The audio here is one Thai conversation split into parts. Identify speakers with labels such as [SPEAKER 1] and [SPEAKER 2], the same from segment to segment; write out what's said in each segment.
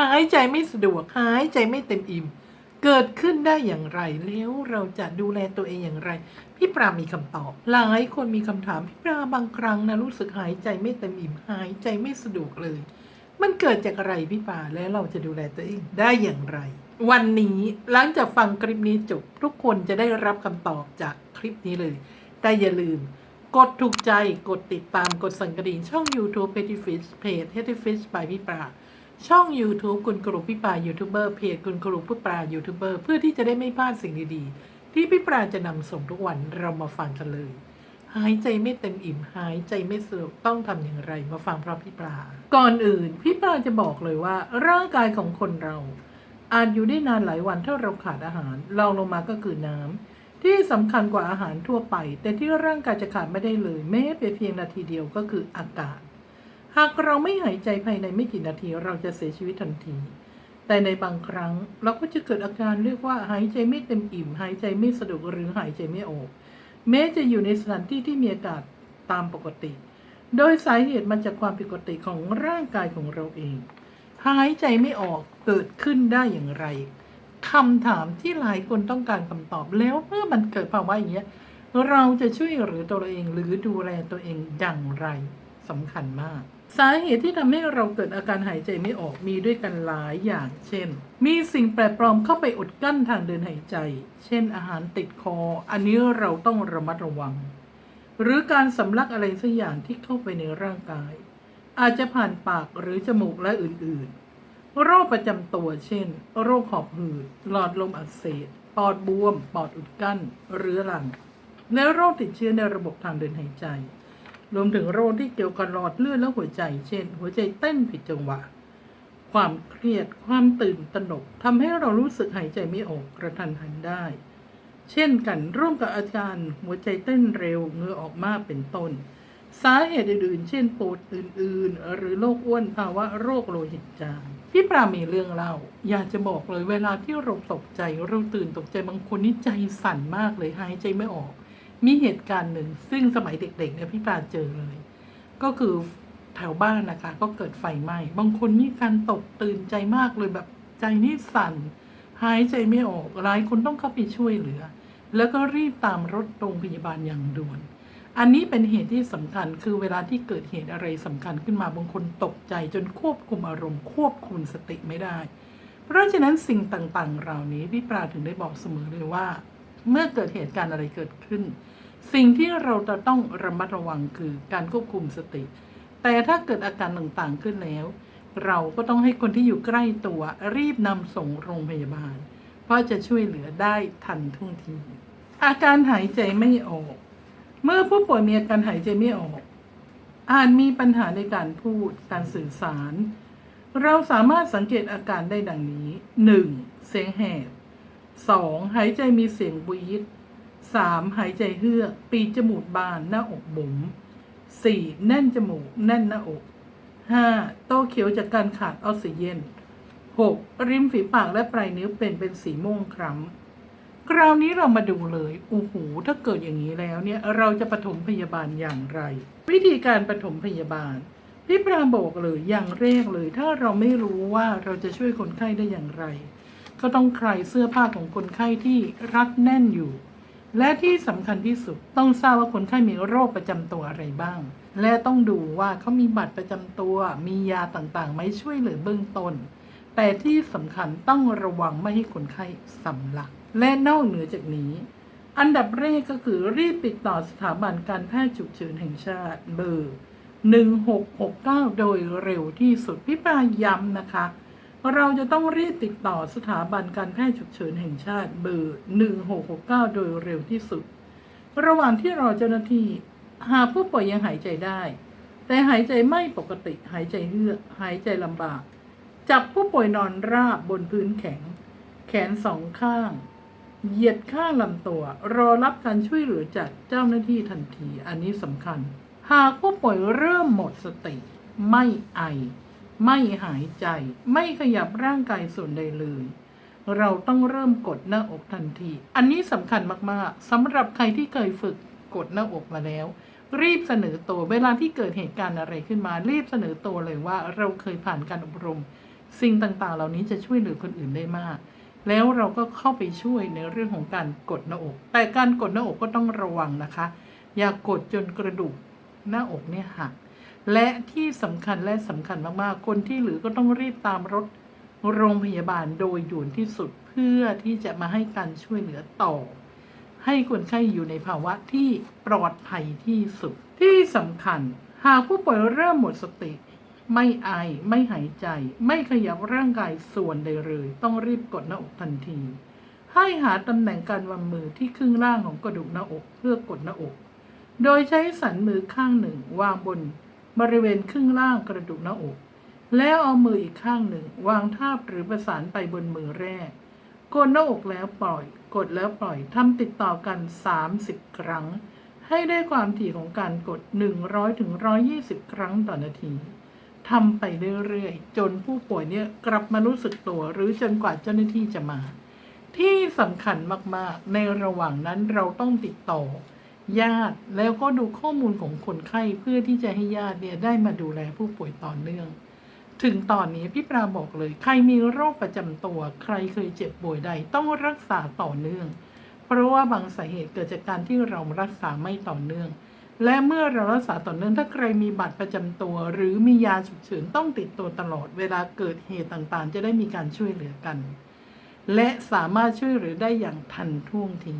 [SPEAKER 1] หายใจไม่สะดวก หายใจไม่เต็มอิ่ม เกิดขึ้นได้อย่างไร แล้วเราจะดูแลตัวเองอย่างไร พี่ปรามีคำตอบ หลายคนมีคำถามพี่ปราบางครั้งนะรู้สึกหายใจไม่เต็มอิ่ม หายใจไม่สะดวกเลย มันเกิดจากอะไรพี่ปราและเราจะดูแลตัวเองได้อย่างไร วันนี้หลังจากฟังคลิปนี้จบทุกคนจะได้รับคำตอบจากคลิปนี้เลย แต่อย่าลืมกดถูกใจกดติดตามกดสั่นกระดิ่งช่อง YouTube p e t t y Fish เพจ p e t t y Fish by พี่ปรา ช่อง YouTube คุณครูพี่ปรายูทูบเบอร์เพจคุณครูพี่ปรายูทูบเบอร์เพื่อที่จะได้ไม่พลาดสิ่งดีๆ ที่พี่ปราจะนำส่งทุกวันเรามาฟังกันเลย หายใจไม่เต็มอิ่มหายใจไม่สะดวกต้องทำอย่างไรมาฟังพร้อมพี่ปราก่อนอื่นพี่ปราจะบอกเลยว่า ร่างกายของคนเรา อาจอยู่ได้นานหลายวันถ้าเราขาดอาหารรองลงมาก็คือน้ำที่สำคัญกว่าอาหารทั่วไป แต่ที่ร่างกายจะขาดไม่ได้เลยแม้แต่เพียงนาทีเดียวก็คืออากาศ หากเราไม่หายใจภายในไม่กี่นาทีเราจะเสียชีวิตทันที แต่ในบางครั้งเราก็จะเกิดอาการเรียกว่าหายใจไม่เต็มอิ่ม หายใจไม่สะดวกหรือหายใจไม่ออก แม้จะอยู่ในสถานที่ที่มีอากาศตามปกติ โดยสาเหตุมาจากความผิดปกติของร่างกายของเราเอง หายใจไม่ออกเกิดขึ้นได้อย่างไรคำถามที่หลายคนต้องการคำตอบแล้วเมื่อมันเกิดภาวะอย่างเงี้ยเราจะช่วยเหลือตัวเราเองหรือดูแลตัวเองอย่างไรสำคัญมาก สาเหตุที่ทำให้เราเกิดอาการหายใจไม่ออกมีด้วยกันหลายอย่าง เช่น มีสิ่งแปลกปลอมเข้าไปอุดกั้นทางเดินหายใจ เช่น อาหารติดคอ อันนี้เราต้องระมัดระวัง หรือการสำลักอะไรสักอย่างที่เข้าไปในร่างกาย อาจจะผ่านปากหรือจมูกและอื่นๆ โรคประจำตัว เช่น โรคหอบหืด หลอดลมอักเสบ ปอดบวม ปอดอุดกั้น เรื้อรัง และโรคติดเชื้อในระบบทางเดินหายใจ รวมถึงโรคที่เกี่ยวกับหลอดเลือดและหัวใจ เช่น หัวใจเต้นผิดจังหวะ ความเครียด ความตื่นตระหนกทำให้เรารู้สึกหายใจไม่ออกกระทันหันได้ เช่นกันร่วมกับอาการหัวใจเต้นเร็วเงือออกมากเป็นต้น สาเหตุอื่นๆ เช่นปวดอื่นๆ หรือโรคอ้วนภาวะโรคโลหิตจางพี่ปรามีเรื่องเล่า อยากจะบอกเลยเวลาที่เราตกใจเราตื่นตกใจบางคนนี่ใจสั่นมากเลยหายใจไม่ออก มีเหตุการณ์หนึ่ง ซึ่งสมัยเด็กๆเนี่ยพี่ปาเจอเลย ก็คือแถวบ้านนะคะ ก็เกิดไฟไหม้บางคนมีการตกตื่นใจมากเลยแบบใจนี่สั่นหายใจไม่ออกหลายคนต้องเข้าไปช่วยเหลือ แล้วก็รีบตามรถโรงพยาบาลอย่างด่วน อันนี้เป็นเหตุที่สำคัญคือเวลาที่เกิดเหตุอะไรสำคัญขึ้นมาบางคนตกใจจนควบคุมอารมณ์ควบคุมสติไม่ได้ เพราะฉะนั้นสิ่งต่างๆ เหล่านี้พี่ปราถึงได้บอกเสมอเลยว่า เมื่อเกิดเหตุการณ์อะไรเกิดขึ้น สิ่งที่เราจะต้องระมัดระวังคือการควบคุมสติ แต่ถ้าเกิดอาการต่างๆขึ้นแล้ว เราก็ต้องให้คนที่อยู่ใกล้ตัวรีบนำส่งโรงพยาบาล เพราะจะช่วยเหลือได้ทันท่วงที อาการหายใจไม่ออก เมื่อผู้ป่วยมีอาการหายใจไม่ออก อาจมีปัญหาในการพูดการสื่อสาร เราสามารถสังเกตอาการได้ดังนี้ 1. เสียงแหบ 2. หายใจมีเสียงวีด 3. หายใจเฮือก ปีจมูกบานหน้าอกบุ๋ม 4. แน่นจมูก แน่นหน้าอก 5. โตเขียวจากการขาดออกซิเจน 6. ริมฝีปากและปลายนิ้วเป็นเป็นสีม่วงคล้ำคราวนี้เรามาดูเลยโอ้โหถ้าเกิดอย่างนี้แล้วเนี่ย เราจะปฐมพยาบาลอย่างไร วิธีการปฐมพยาบาล พี่ปรามบอกเลยอย่างแรกเลย ถ้าเราไม่รู้ว่าเราจะช่วยคนไข้ได้อย่างไร ก็ต้องคลายเสื้อผ้าของคนไข้ที่รัดแน่นอยู่ และที่สำคัญที่สุดต้องทราบว่าคนไข้มีโรคประจำตัวอะไรบ้าง และต้องดูว่าเขามีบัตรประจำตัว มียาต่างๆไหมช่วยเหลือเบื้องต้น แต่ที่สำคัญต้องระวังไม่ให้คนไข้สำลัก และนอกเหนือจากนี้ อันดับแรกก็คือรีบติดต่อสถาบันการแพทย์ฉุกเฉินแห่งชาติเบอร์1669 โดยเร็วที่สุดพี่ปราย้ำนะคะ เราจะต้องรีบติดต่อสถาบันการแพทย์ฉุกเฉินแห่งชาติเบอร์ 1669 โดยเร็วที่สุด ระหว่างที่รอเจ้าหน้าที่ หากผู้ป่วยยังหายใจได้ แต่หายใจไม่ปกติ หายใจเฮือก หายใจลำบาก จับผู้ป่วยนอนราบบนพื้นแข็ง แขนสองข้าง เหยียดข้างลำตัว รอรับการช่วยเหลือจากเจ้าหน้าที่ทันที อันนี้สำคัญ หากผู้ป่วยเริ่มหมดสติ ไม่ไอ ไม่หายใจ ไม่ขยับร่างกายส่วนใดเลย เราต้องเริ่มกดหน้าอกทันที อันนี้สำคัญมากๆสำหรับใครที่เคยฝึกกดหน้าอกมาแล้ว รีบเสนอตัวเวลาที่เกิดเหตุการณ์อะไรขึ้นมา รีบเสนอตัวเลยว่าเราเคยผ่านการอบรม สิ่งต่างๆ เหล่านี้จะช่วยเหลือคนอื่นได้มาก แล้วเราก็เข้าไปช่วยในเรื่องของการกดหน้าอก แต่การกดหน้าอกก็ต้องระวังนะคะ อย่ากดจนกระดูกหน้าอกเนี่ยหัก และที่สำคัญและสำคัญมากๆ คนที่เหลือก็ต้องรีบตามรถโรงพยาบาลโดยด่วนที่สุดเพื่อที่จะมาให้การช่วยเหลือต่อ ให้คนไข้อยู่ในภาวะที่ปลอดภัยที่สุด ที่สำคัญ หากผู้ป่วยเริ่มหมดสติ ไม่ไอไม่หายใจ ไม่ขยับร่างกายส่วนใดเลย ต้องรีบกดหน้าอกทันที ให้หาตำแหน่งการวางมือที่ครึ่งล่างของกระดูกหน้าอกเพื่อกดหน้าอก โดยใช้สันมือข้างหนึ่งวางบน บริเวณครึ่งล่างกระดูกหน้าอก แล้วเอามืออีกข้างหนึ่ง วางทาบหรือประสานไปบนมือแรก กดหน้าอกแล้วปล่อย กดแล้วปล่อยทำติดต่อกัน 30 ครั้ง ให้ได้ความถี่ของการกด 100ถึง120ครั้งต่อนาทีทำไปเรื่อยๆ จนผู้ป่วยเนี่ยกลับมารู้สึกตัวหรือจนกว่าเจ้าหน้าที่จะมา ที่สำคัญมากๆ ในระหว่างนั้นเราต้องติดต่อ ญาติแล้วก็ดูข้อมูลของคนไข้เพื่อที่จะให้ญาติเนี่ยได้มาดูแลผู้ป่วยต่อเนื่อง ถึงตอนนี้พี่ปราบอกเลย ใครมีโรคประจำตัว ใครเคยเจ็บป่วยใดต้องรักษาต่อเนื่อง เพราะว่าบางสาเหตุเกิดจากการที่เรารักษาไม่ต่อเนื่อง และเมื่อเรารักษาต่อเนื่องถ้าใครมีบัตรประจำตัว หรือมียาฉุกเฉินต้องติดตัวตลอด เวลาเกิดเหตุต่างๆ จะได้มีการช่วยเหลือกัน และสามารถช่วยเหลือได้อย่างทันท่วงที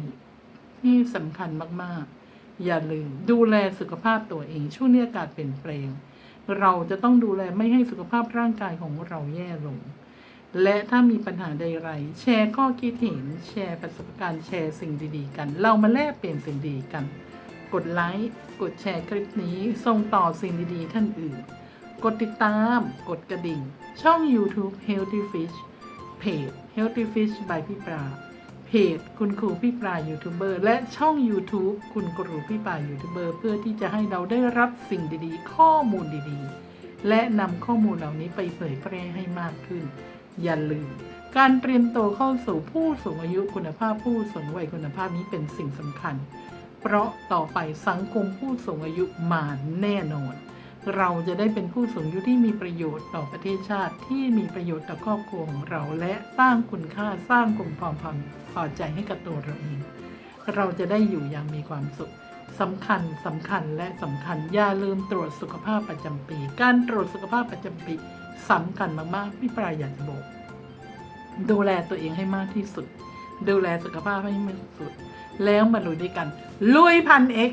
[SPEAKER 1] ที่สำคัญมากๆ อย่าลืมดูแลสุขภาพตัวเอง ช่วงนี้อากาศเปลี่ยนแปลง เราจะต้องดูแลไม่ให้สุขภาพร่างกายของเราแย่ลง และถ้ามีปัญหาใดๆแชร์ข้อคิดเห็น แชร์ประสบการณ์แชร์สิ่งดีๆ กัน เรามาแลกเปลี่ยนสิ่งดีกัน กดไลค์กดแชร์คลิปนี้ส่งต่อสิ่งดีๆ ท่านอื่น กดติดตาม กดกระดิ่ง ช่อง YouTube Healthy Fish เพจ Healthy Fish by พี่ปลา เพจคุณครูพี่ปลายูทูบเบอร์และช่อง YouTube คุณครูพี่ปลายูทูบเบอร์เพื่อที่จะให้เราได้รับสิ่งดีๆ ข้อมูลดีๆ และนำข้อมูลเหล่านี้ไปเผยแพร่ให้มากขึ้น อย่าลืม การเตรียมตัวเข้าสู่ผู้สูงอายุคุณภาพผู้สูงวัยคุณภาพนี้เป็นสิ่งสำคัญ เพราะต่อไปสังคมผู้สูงอายุมาแน่นอน เราจะได้เป็นผู้สูงอายุที่มีประโยชน์ต่อประเทศชาติที่มีประโยชน์ต่อครอบครัวของเราและสร้างคุณค่าสร้างความพอพอพอใจให้กับตัวเราเอง เราจะได้อยู่อย่างมีความสุขสำคัญสำคัญและสำคัญอย่าลืมตรวจสุขภาพประจำปี การตรวจสุขภาพประจำปีสำคัญมากๆพี่ปลายอยากจะบอกดูแลตัวเองให้มากที่สุด ดูแลสุขภาพให้มากที่สุด แล้วมาลุยด้วยกัน ลุยพันเอ็ก